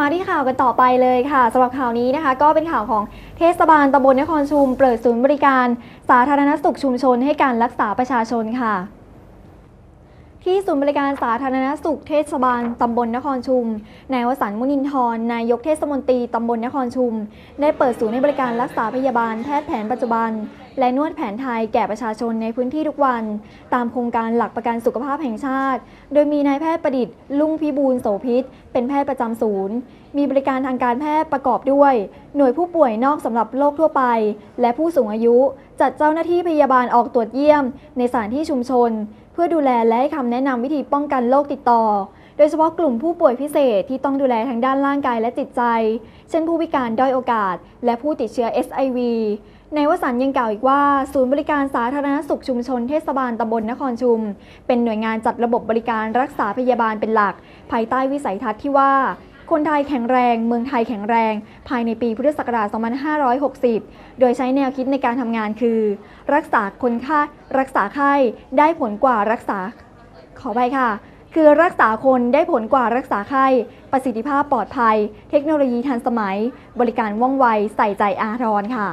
มาที่ข่าวกันต่อไปเลยค่ะสำหรับข่าวนี้นะคะ ก็เป็นข่าวของเทศบาลตำบลนครชุมเปิดศูนย์บริการ สาธารณสุขชุมชนให้การรักษาประชาชนค่ะ ที่ศูนย์บริการสาธารณสุขเทศบาลตำบลนครชุมนายวสันต์มุนินทร์นายกเทศมนตรีตำบลนครชุม ได้เปิดศูนย์ให้บริการรักษาพยาบาลแพทย์แผนปัจจุบัน และนวดแผนไทยแก่ประชาชนในพื้นที่ทุกวัน ตามโครงการหลักประกันสุขภาพแห่งชาติ โดยมีนายแพทย์ประดิษฐ์ลุงพิบูลโสพิษ เป็นแพทย์ประจำศูนย์ มีบริการทางการแพทย์ประกอบด้วย หน่วยผู้ป่วยนอกสำหรับโรคทั่วไป และผู้สูงอายุ จัดเจ้าหน้าที่พยาบาลออกตรวจเยี่ยม ในสถานที่ชุมชน เพื่อดูแลและให้คำแนะนำวิธีป้องกันโรคติดต่อโดยเฉพาะกลุ่มผู้ป่วยพิเศษที่ต้องดูแลทางด้านร่างกายและจิตใจ เช่นผู้พิการด้อยโอกาส และผู้ติดเชื้อ SIV ในวสันต์ยังกล่าวอีกว่า ศูนย์บริการสาธารณสุขชุมชนเทศบาลตำบลนครชุม เป็นหน่วยงานจัดระบบบริการรักษาพยาบาลเป็นหลัก ภายใต้วิสัยทัศน์ที่ว่า คนไทยแข็งแรง เมืองไทยแข็งแรง ภายในปีพุทธศักราช 2560 โดยใช้แนวคิดในการทำงานคือ รักษาคนไข้รักษาไข้ได้ผลกว่ารักษา ขอไปค่ะคือรักษาคนได้ผลกว่ารักษาไข้ ประสิทธิภาพปลอดภัย เทคโนโลยีทันสมัย บริการว่องไว ใส่ใจอาทรค่ะ